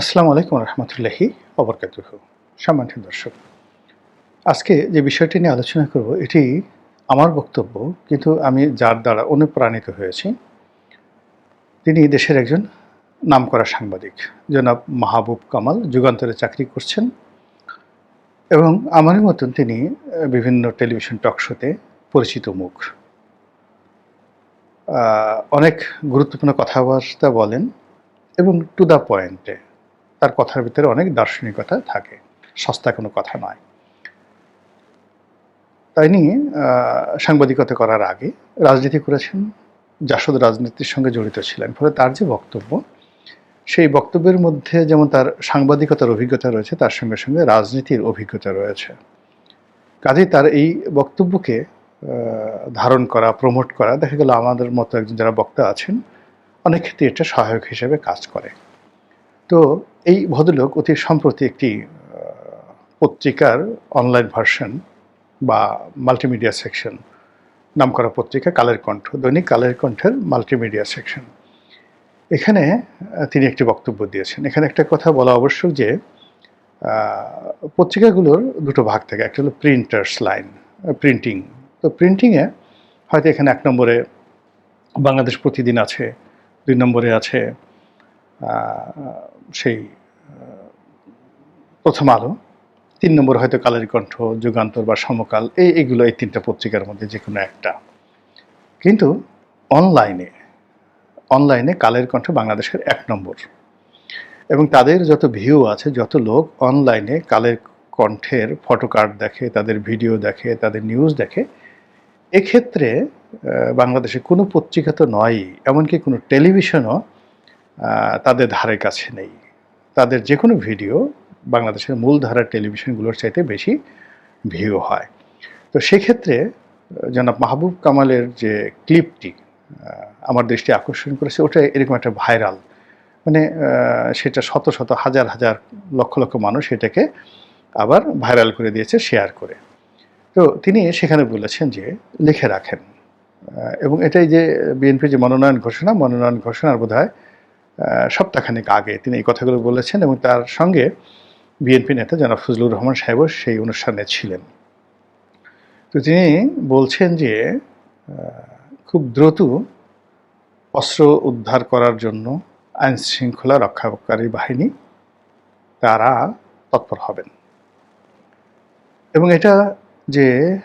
আসসালামু আলাইকুম রহমতুল্লাহি অবরকাতুহ। সম্মানিত দর্শক, আজকে যে বিষয়টি নিয়ে আলোচনা করব, এটি আমার বক্তব্য, কিন্তু আমি যার দ্বারা অনুপ্রাণিত হয়েছি, তিনি দেশের একজন নামকরা সাংবাদিক, জনাব মাহবুব কামাল, যুগান্তরে চাকরি করছেন এবং আমারই মতন তিনি বিভিন্ন টেলিভিশন টক শোতে পরিচিত মুখ। অনেক গুরুত্বপূর্ণ কথাবার্তা বলেন এবং টু দ্য পয়েন্টে তার কথার ভিতরে অনেক দার্শনিকতা থাকে। সস্তা কোনো কথা নয়। তাই নিয়ে সাংবাদিকতা করার আগে রাজনীতি করেছেন, জাসদ রাজনীতির সঙ্গে জড়িত ছিলেন। ফলে তার যে বক্তব্য, সেই বক্তব্যের মধ্যে যেমন তার সাংবাদিকতার অভিজ্ঞতা রয়েছে, তার সঙ্গে সঙ্গে রাজনীতির অভিজ্ঞতা রয়েছে। কাজেই তার এই বক্তব্যকে ধারণ করা, প্রমোট করা, দেখা গেল আমাদের মতো একজন যারা বক্তা আছেন, অনেক ক্ষেত্রে এটা সহায়ক হিসেবে কাজ করে। তো এই ভদ্রলোক অতি সম্প্রতি একটি পত্রিকার অনলাইন ভার্সন বা মাল্টিমিডিয়া সেকশন নামকরা পত্রিকা কালের কণ্ঠ, দৈনিক কালের কণ্ঠের মাল্টিমিডিয়া সেকশন এখানে তিনি একটি বক্তব্য দিয়েছেন। এখানে একটা কথা বলা আবশ্যক যে পত্রিকাগুলোর দুটো ভাগ থাকে। একটা হলো প্রিন্টার্স লাইন প্রিন্টিং তো প্রিন্টিংয়ে হয়তো এখানে এক নম্বরে বাংলাদেশ প্রতিদিন আছে, দুই নম্বরে আছে সেই প্রথম আলো, তিন নম্বর হয়তো কালের কণ্ঠ, যুগান্তর বা সমকাল, এই, এগুলো এই তিনটা পত্রিকার মধ্যে যে কোনো একটা। কিন্তু অনলাইনে অনলাইনে কালের কণ্ঠ বাংলাদেশের এক নম্বর। এবং তাদের যত ভিউ আছে, যত লোক অনলাইনে কালের কণ্ঠের ফটো কার্ড দেখে, তাদের ভিডিও দেখে, তাদের নিউজ দেখে, এক্ষেত্রে বাংলাদেশে কোনো পত্রিকা তো নয়ই, এমনকি কোনো টেলিভিশনও তাদের ধারে কাছে নেই। তাদের যে কোনো ভিডিও বাংলাদেশের মূলধারার টেলিভিশনগুলোর চাইতে বেশি ভিউ হয়। তো সেক্ষেত্রে, জনাব মাহবুব কামালের যে ক্লিপটি আমার দৃষ্টি আকর্ষণ করেছে, ওটা এরকম একটা ভাইরাল। মানে সেটা শত শত হাজার হাজার লক্ষ লক্ষ মানুষ এটাকে আবার ভাইরাল করে দিয়েছে, শেয়ার করে। তো তিনি সেখানে বলেছেন যে, লিখে রাখেন। এবং এটাই যে বিএনপির যে মনোনয়ন ঘোষণা, মনোনয়ন ঘোষণার বোধ হয় সপ্তাহখানেক আগে তিনি এই কথাগুলো বলেছেন এবং তার সঙ্গে বিএনপি নেতা জনাব ফজলুর রহমান সাহেবও সেই অনুষ্ঠানে ছিলেন। তো তিনি বলছেন যে খুব দ্রুত অস্ত্র উদ্ধার করার জন্য আইন শৃঙ্খলা রক্ষাকারী বাহিনী তারা তৎপর হবেন। এবং এটা যে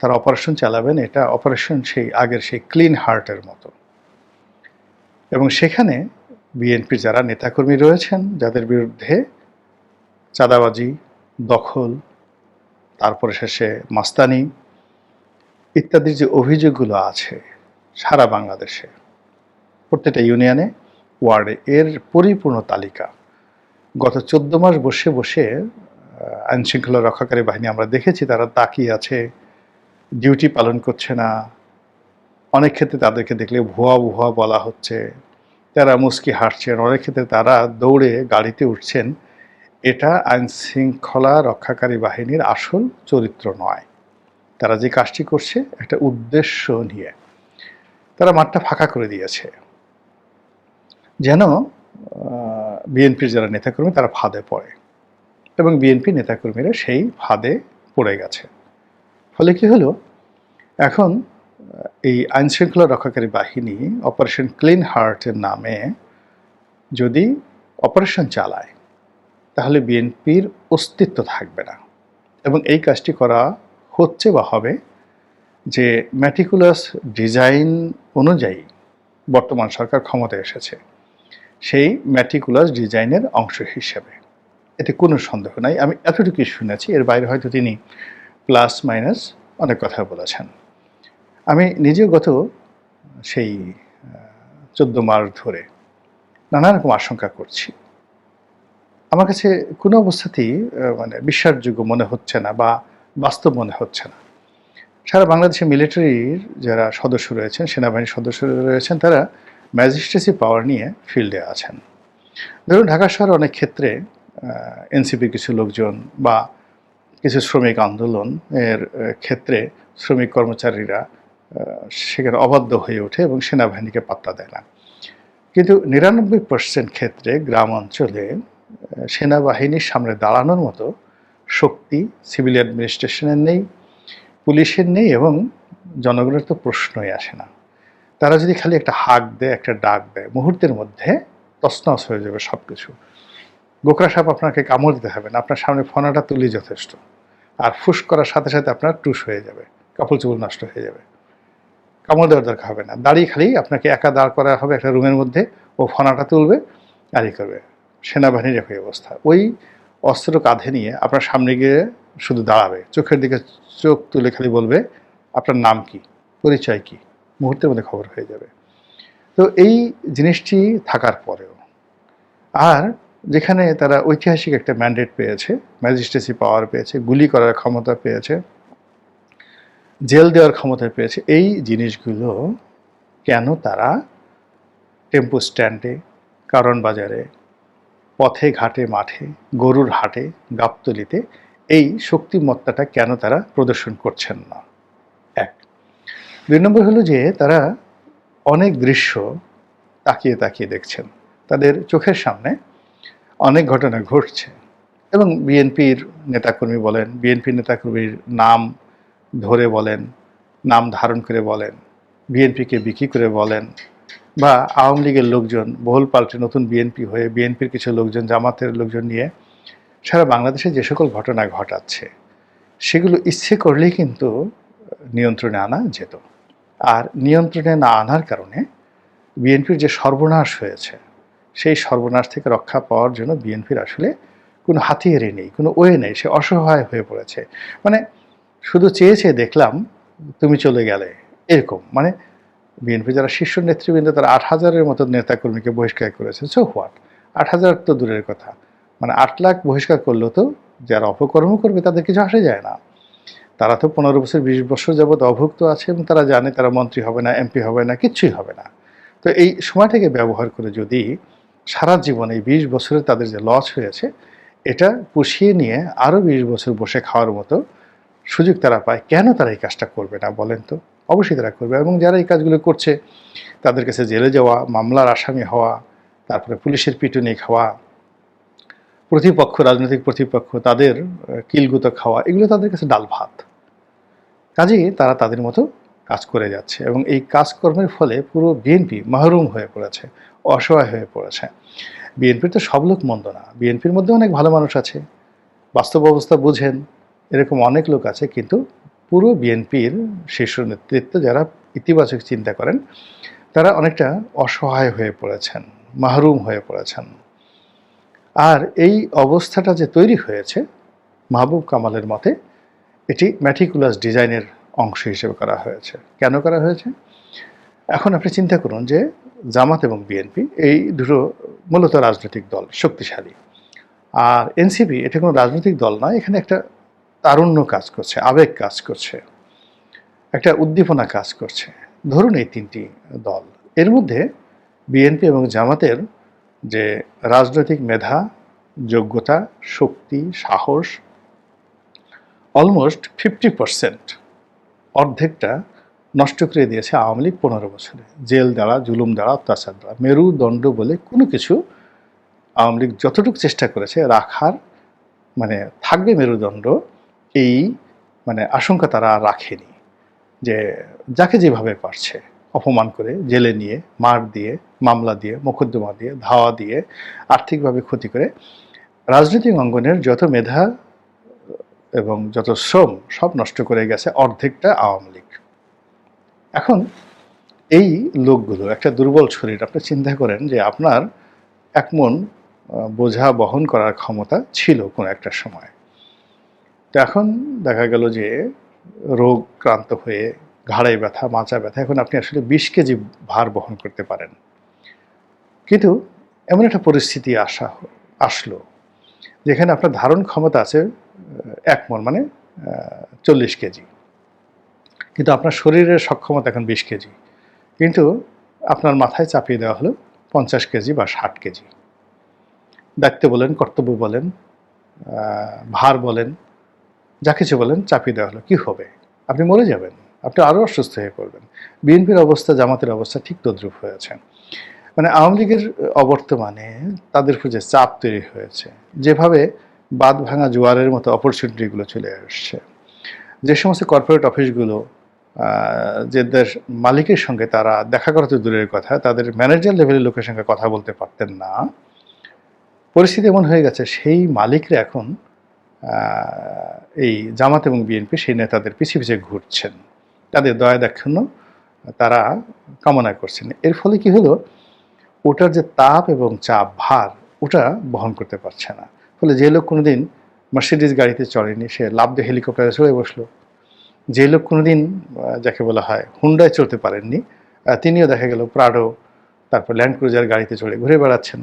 তারা অপারেশন চালাবেন, এটা অপারেশন সেই আগের সেই ক্লিন হার্টের মতো। এবং সেখানে বিএনপির যারা নেতাকর্মী রয়েছেন যাদের বিরুদ্ধে চাঁদাবাজি দখল তারপরে শেষে মাস্তানি ইত্যাদির যে অভিযোগগুলো আছে সারা বাংলাদেশে প্রত্যেকটা ইউনিয়নে ওয়ার্ডে এর পরিপূর্ণ তালিকা। গত চোদ্দ মাস বসে বসে আহ, আইন শৃঙ্খলা রক্ষাকারী বাহিনী আমরা দেখেছি তারা তাকিয়ে আছে ডিউটি পালন করছে না। অনেক ক্ষেত্রে তাদেরকে দেখলে ভুয়া ভুয়া বলা হচ্ছে। তারা মুস্কি হাঁটছেন, অনেক ক্ষেত্রে তারা দৌড়ে গাড়িতে উঠছেন, এটা আইন শৃঙ্খলা রক্ষাকারী বাহিনীর আসল চরিত্র নয়। তারা যে কাজটি করছে, একটা উদ্দেশ্য নিয়ে। তারা মাঠটা ফাঁকা করে দিয়েছে। যেন বিএনপির যারা নেতাকর্মী, তারা ফাঁদে পড়ে। এবং বিএনপি নেতাকর্মীরা সেই ফাঁদে পড়ে গেছে। ফলে কি হলো? এখন এই আইন শৃঙ্খলা রক্ষাকারী বাহিনী অপারেশন ক্লিন হার্টের নামে যদি অপারেশন চালায়, তাহলে বিএনপির অস্তিত্ব থাকবে না। এবং এই কাজটি করা হচ্ছে বা হবে যে ম্যাটিকুলাস ডিজাইন অনুযায়ী বর্তমান সরকার ক্ষমতায় এসেছে। সেই ম্যাটিকুলাস ডিজাইনের অংশ হিসেবে। এতে কোনো সন্দেহ নাই। আমি এতটুকুই শুনেছি। এর বাইরে হয়তো তিনি প্লাস মাইনাস অনেক কথা বলেছেন। আমি নিজেও গত সেই চোদ্দ মাস ধরে নানা রকম আশঙ্কা করছি। আমার কাছে কোনো অবস্থাতেই মানে বিশ্বাসযোগ্য মনে হচ্ছে না বা বাস্তব মনে হচ্ছে না। সারা বাংলাদেশে মিলিটারির যারা সদস্য রয়েছেন, সেনাবাহিনীর সদস্য রয়েছেন, তারা ম্যাজিস্ট্রেসি পাওয়ার নিয়ে ফিল্ডে আছেন। ধরুন ঢাকা শহরে অনেক ক্ষেত্রে এনসিপির কিছু লোকজন বা কিছু শ্রমিক আন্দোলন এর ক্ষেত্রে শ্রমিক কর্মচারীরা সেখানে অবাধ্য হয়ে ওঠে এবং সেনাবাহিনীকে পাত্তা দেয় না। কিন্তু নিরানব্বই পার্সেন্ট ক্ষেত্রে গ্রাম অঞ্চলে সেনাবাহিনীর সামনে দাঁড়ানোর মতো শক্তি সিভিল অ্যাডমিনিস্ট্রেশনের নেই, পুলিশের নেই এবং জনগণের তো প্রশ্নই আসে না। তারা যদি খালি একটা হাক দেয়, একটা ডাক দেয়, মুহূর্তের মধ্যে তছনছ হয়ে যাবে সব কিছু গোকরা সাপ আপনাকে কামড় দিতে হবে না, আপনার সামনে ফোনাটা তুলি যথেষ্ট। আর ফুস করার সাথে সাথে আপনার টুস হয়ে যাবে, কাপড় চুপড় নষ্ট হয়ে যাবে। কামড় দেওয়ার দরকার হবে না। দাঁড়িয়ে খালি আপনাকে একা দাঁড় করা হবে একটা রুমের মধ্যে, ও ফোনাটা তুলবে আরই করবে। সেনাবাহিনীর একই অবস্থা। ওই অস্ত্র কাঁধে নিয়ে আপনার সামনে গিয়ে শুধু দাঁড়াবে। চোখের দিকে চোখ তুলে খালি বলবে, আপনার নাম কি? পরিচয় কি? মুহূর্তের মধ্যে খবর হয়ে যাবে। তো এই জিনিসটি থাকার পরেও, আর যেখানে তারা ঐতিহাসিক একটা ম্যান্ডেট পেয়েছে ম্যাজিস্ট্রেসি পাওয়ার পেয়েছে, গুলি করার ক্ষমতা পেয়েছে জেল দেওয়ার ক্ষমতা পেয়েছে। এই জিনিসগুলো কেন তারা টেম্পো স্ট্যান্ডে, কারণ বাজারে, পথে, ঘাটে, মাঠে, গরুর হাটে, গাবতলিতে এই শক্তিমত্তাটা কেন তারা প্রদর্শন করছেন না? এক। দুই নম্বর হলো যে তারা অনেক দৃশ্য তাকিয়ে তাকিয়ে দেখছেন। তাদের চোখের সামনে অনেক ঘটনা ঘটছে। এবং বিএনপির নেতাকর্মী বলেন, বিএনপির নেতাকর্মীর নাম ধরে বলেন, নাম ধারণ করে বলেন, বিএনপিকে বিক্রি করে বলেন, বা আওয়ামী লীগের লোকজন, বহুল পাল্টে নতুন বিএনপি হয়ে বিএনপির কিছু লোকজন, জামাতের লোকজন নিয়ে সারা বাংলাদেশে যে সকল ঘটনা ঘটাচ্ছে, সেগুলো ইচ্ছে করলেই কিন্তু নিয়ন্ত্রণে আনা যেত। আর নিয়ন্ত্রণে না আনার কারণে বিএনপির যে সর্বনাশ হয়েছে, সেই সর্বনাশ থেকে রক্ষা পাওয়ার জন্য বিএনপির আসলে কোনো হাতিয়ারই নেই, কোনো ওয়ে নেই, সে অসহায় হয়ে পড়েছে। মানে শুধু চেয়ে চেয়ে দেখলাম তুমি চলে গেলে। এরকম মানে বিএনপি যারা শীর্ষ নেতৃবৃন্দ তারা আট হাজারের মতো নেতাকর্মীকে বহিষ্কার করেছে। সো হোয়াট আট হাজার তো দূরের কথা। মানে আট লাখ বহিষ্কার করলেও তো যারা অপকর্ম করবে তাদের কিছু আসে যায় না। তারা তো পনেরো বছর, বিশ বছর যাবৎ অভুক্ত আছে এবং তারা জানে তারা মন্ত্রী হবে না এমপি হবে না, কিচ্ছুই হবে না। তো এই সময়টাকে ব্যবহার করে যদি সারা জীবনে এই বিশ বছরে তাদের যে লস হয়েছে, এটা পুষিয়ে নিয়ে আরও বিশ বছর বসে খাওয়ার মতো সুযোগ তারা পায়। কেন তারা এই কাজটা করবে না বলেন তো? অবশ্যই তারা করবে এবং যারা এই কাজগুলো করছে, তাদের কাছে জেলে যাওয়া, মামলার আসামি হওয়া, তারপরে পুলিশের পিটুনি খাওয়া, প্রতিপক্ষ, রাজনৈতিক প্রতিপক্ষ, তাদের কিলগুত খাওয়া, এগুলো তাদের কাছে ডাল ভাত। কাজেই তারা তাদের মতো কাজ করে যাচ্ছে এবং এই কাজকর্মের ফলে পুরো বিএনপি মাহরুম হয়ে পড়েছে, অসহায় হয়ে পড়েছে। বিএনপির তো সব লোক মন্দ না। বিএনপির মধ্যে অনেক ভালো মানুষ আছে। বাস্তব অবস্থা বুঝেন। এরকম অনেক লোক আছে, কিন্তু পুরো বিএনপির শীর্ষ নেতৃত্ব যারা ইতিবাচক চিন্তা করেন, তারা অনেকটা অসহায় হয়ে পড়েছেন, মাহরুম হয়ে পড়েছেন। আর এই অবস্থাটা যে তৈরি হয়েছে, মাহবুব কামালের মতে, এটি ম্যাটিকুলাস ডিজাইনের অংশ হিসেবে করা হয়েছে। কেন করা হয়েছে? এখন আপনি চিন্তা করুন যে জামাত এবং বিএনপি এই দুটো মূলত রাজনৈতিক দল, শক্তিশালী। আর এনসিপি, এটা কোনো রাজনৈতিক দল নয়, এখানে একটা তারুণ্য কাজ করছে, আবেগ কাজ করছে, একটা উদ্দীপনা কাজ করছে। ধরুন এই তিনটি দল। এর মধ্যে বিএনপি এবং জামাতের যে রাজনৈতিক মেধা, যোগ্যতা, শক্তি, সাহস অলমোস্ট ফিফটি পারসেন্ট অর্ধেকটা নষ্ট করে দিয়েছে আওয়ামী লীগ পনেরো বছরে। জেল দ্বারা, জুলুম দ্বারা, অত্যাচার দ্বারা। মেরুদণ্ড বলে কোনো কিছু আওয়ামী লীগ যতটুকু চেষ্টা করেছে রাখার মানে থাকবে মেরুদণ্ড এই মানে আশঙ্কা তারা রাখেনি যে যাকে যেভাবে পারছে অপমান করে জেলে নিয়ে, মার দিয়ে, মামলা দিয়ে, মোকদ্দমা দিয়ে, ধাওয়া দিয়ে, আর্থিকভাবে ক্ষতি করে রাজনৈতিক অঙ্গনের যত মেধা এবং যত শ্রম সব নষ্ট করে গেছে অর্ধেকটা আওয়ামী লীগ। এখন এই লোকগুলো, একটা দুর্বল শরীর, আপনি চিন্তা করেন যে আপনার এক মন বোঝা বহন করার ক্ষমতা ছিল কোনো একটা সময়। তো এখন দেখা গেল যে রোগ ক্রান্ত হয়ে ঘাড়ে ব্যথা, মাচা ব্যথা, এখন আপনি আসলে বিশ কেজি ভার বহন করতে পারেন। কিন্তু এমন একটা পরিস্থিতি আসা, আসলো যেখানে আপনার ধারণ ক্ষমতা আছে এক মন মানে চল্লিশ কেজি। কিন্তু আপনার শরীরের সক্ষমতা এখন বিশ কেজি। কিন্তু আপনার মাথায় চাপিয়ে দেওয়া হলো পঞ্চাশ কেজি বা ষাট কেজি। দায়িত্ব বলেন, কর্তব্য বলেন ভার বলেন যা কিছু বলেন চাপিয়ে দেওয়া হলো। কী হবে? আপনি মরে যাবেন। আপনি আরও অসুস্থ হয়ে পড়বেন। বিএনপির অবস্থা, জামাতের অবস্থা ঠিক তদ্রুপ হয়েছে মানে আওয়ামী লীগের অবর্তমানে তাদের উপর যে চাপ তৈরি হয়েছে, যেভাবে বাদ ভাঙা জোয়ারের মতো অপরচুনিটিগুলো চলে আসছে, যে সমস্ত কর্পোরেট অফিসগুলো যে দেশ মালিকের সঙ্গে তারা দেখা করা তো দূরের কথা, তাদের ম্যানেজার লেভেলের লোকের সঙ্গে কথা বলতে পারতেন না। পরিস্থিতি এমন হয়ে গেছে, সেই মালিকরা এখন এই জামাত এবং বিএনপি সেই নেতাদের পিছিয়ে পিছিয়ে ঘুরছেন। তাদের দয়া দাক্ষিণ্য তারা কামনা করছেন। এর ফলে কি হলো? ওটার যে তাপ এবং চাপ, ভার, ওটা বহন করতে পারছে না। ফলে যে লোক কোনোদিন মার্সিডিজ গাড়িতে চড়েনি, সে লাভ দিয়ে হেলিকপ্টারে চড়ে বসল। যে লোক কোনোদিন যাকে বলা হয় হুন্ডায় চলতে পারেননি তিনিও দেখা গেল প্রাডো তারপর ল্যান্ড ক্রুজার গাড়িতে চড়ে ঘুরে বেড়াচ্ছেন।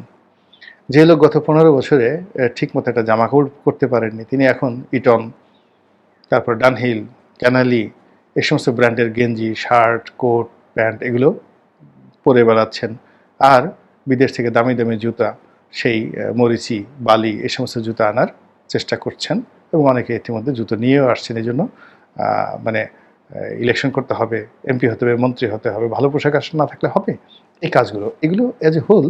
যে লোক গত পনেরো বছরে ঠিকমতো একটা জামাকাপড় করতে পারেননি, তিনি এখন ইটন তারপর ডানহিল, ক্যানালি এই সমস্ত ব্র্যান্ডের গেঞ্জি, শার্ট, কোট, প্যান্ট এগুলো পরে বেড়াচ্ছেন। আর বিদেশ থেকে দামি দামি জুতা, সেই মরিচি, বালি এই সমস্ত জুতা আনার চেষ্টা করছেন এবং অনেকে ইতিমধ্যে জুতো নিয়েও আসছেন। এই জন্য মানে ইলেকশন করতে হবে এমপি হতে হবে, মন্ত্রী হতে হবে, ভালো পোশাক আশাক না থাকলে হবে, এই কাজগুলো। এগুলো অ্যাজ এ হোল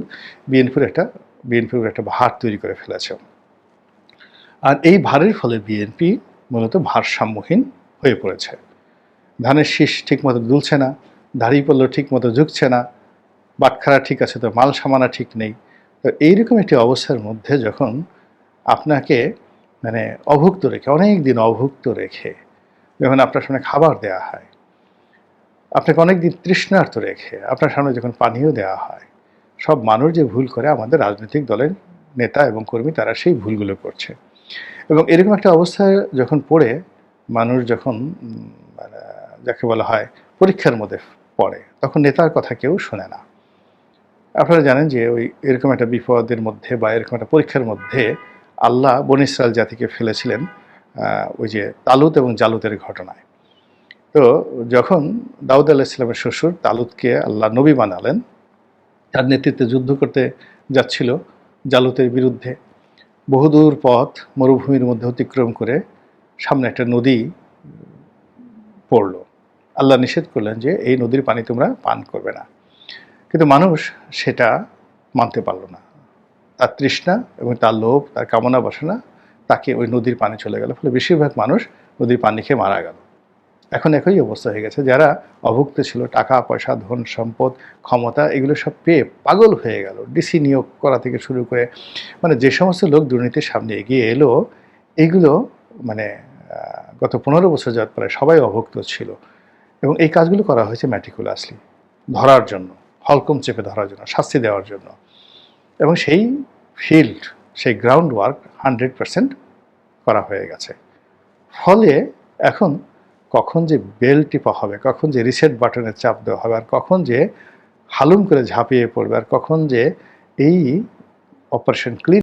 বিএনপির একটা বিএনপির একটা ভার তৈরি করে ফেলেছে। আর এই ভারের ফলে বিএনপি মূলত ভারসাম্যহীন হয়ে পড়েছে। ধানের শীষ ঠিকমতো দুলছে না, দাড়ি পড়ল ঠিকমতো ঝুঁকছে না, বাটখারা ঠিক আছে তো মাল সামানা ঠিক নেই। তো এইরকম একটি অবস্থার মধ্যে যখন আপনাকে মানে অভুক্ত রেখে অনেক দিন অভুক্ত রেখে যখন আপনার সামনে খাবার দেওয়া হয়, আপনাকে অনেক দিন তৃষ্ণার্ত রেখে, আপনার সামনে যখন পানীয় দেওয়া হয় সব মানুষ যে ভুল করে আমাদের রাজনৈতিক দলের নেতা এবং কর্মী, তারা সেই ভুলগুলো করছে। এবং এরকম একটা অবস্থায় যখন পড়ে, মানুষ যখন মানে যাকে বলা হয় পরীক্ষার মধ্যে পড়ে, তখন নেতার কথা কেউ শোনে না। আপনারা জানেন যে ওই এরকম একটা বিপদের মধ্যে বা এরকম একটা পরীক্ষার মধ্যে আল্লাহ বন ইসরায়েল জাতিকে ফেলেছিলেন ওই যে তালুত এবং জালুতের ঘটনায়। তো যখন দাউদ আলাহ ইসলামের শ্বশুর তালুতকে আল্লাহ নবী বানালেন তার নেতৃত্বে যুদ্ধ করতে যাচ্ছিল জালুতের বিরুদ্ধে। বহুদূর পথ মরুভূমির মধ্যে অতিক্রম করে সামনে একটা নদী পড়ল। আল্লাহ নিষেধ করলেন যে, এই নদীর পানি তোমরা পান করবে না। কিন্তু মানুষ সেটা মানতে পারল না। তার তৃষ্ণা এবং তার লোভ, তার কামনা বাসনা, তাকে ওই নদীর পানি চলে গেল। ফলে বেশিরভাগ মানুষ নদীর পানি খেয়ে মারা গেল। এখন একই অবস্থা হয়ে গেছে। যারা অভুক্ত ছিল, টাকা, পয়সা, ধন, সম্পদ, ক্ষমতা, এগুলো সব পেয়ে পাগল হয়ে গেল। ডিসি নিয়োগ করা থেকে শুরু করে মানে যে সমস্ত লোক দুর্নীতির সামনে এগিয়ে এলো, এগুলো মানে গত পনেরো বছর যাওয়ার পরে সবাই অভুক্ত ছিল। এবং এই কাজগুলো করা হয়েছে ম্যাটিকুলাসলি ধরার জন্য হলকম চেপে ধরার জন্য, শাস্তি দেওয়ার জন্য। এবং সেই ফিল্ড সেই গ্রাউন্ড ওয়ার্ক হান্ড্রেড পার্সেন্ট করা হয়ে গেছে। ফলে এখন কখন যে বেল টিপা হবে, কখন যে রিসেট বাটনে চাপ দেওয়া হবে, আর কখন যে হালুম করে ঝাঁপিয়ে পড়বে, আর কখন যে এই অপারেশন ক্লিন